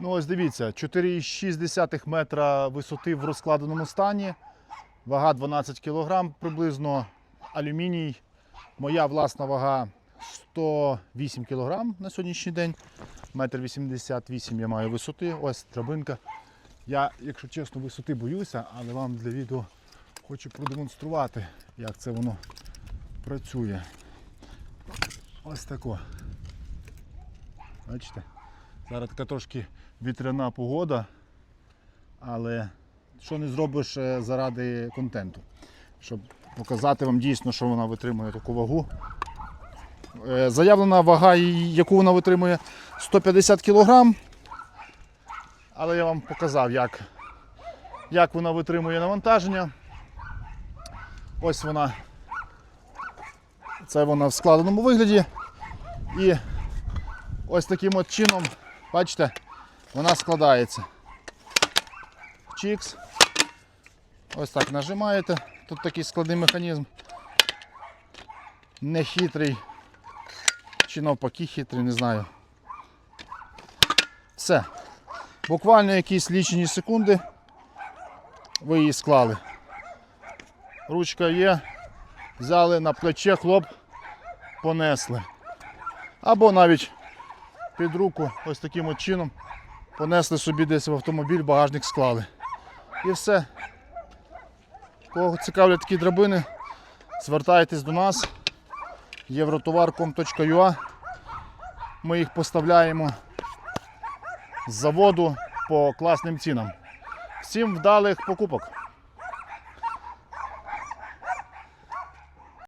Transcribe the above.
Ну ось дивіться, 4,6 метра висоти в розкладеному стані, вага 12 кг приблизно, алюміній. Моя власна вага 108 кг на сьогоднішній день. Метр 88 я маю висоти. Ось драбинка. Я, якщо чесно, висоти боюся, але вам для відео хочу продемонструвати, як це воно працює. Ось тако. Бачите? Зараз така трошки вітряна погода, але що не зробиш е, заради контенту, щоб показати вам дійсно, що вона витримує таку вагу. Е, Заявлена вага, яку вона витримує 150 кг. Але я вам показав, як, як вона витримує навантаження. Ось вона. Це вона в складеному вигляді. І ось таким от чином, бачите, вона складається. Чікс. Ось так нажимаєте. Тут такий складний механізм. Не хитрий. Чи навпаки хитрий, не знаю. Все. Буквально якісь лічені секунди ви її склали. Ручка є, взяли на плече, хлоп, понесли. Або навіть під руку ось таким от чином понесли собі десь в автомобіль, багажник склали. І все. Кого цікавлять такі драбини, звертайтесь до нас. Євротовар.com.ua Ми їх поставляємо з заводу по класним цінам. Всім вдалих покупок!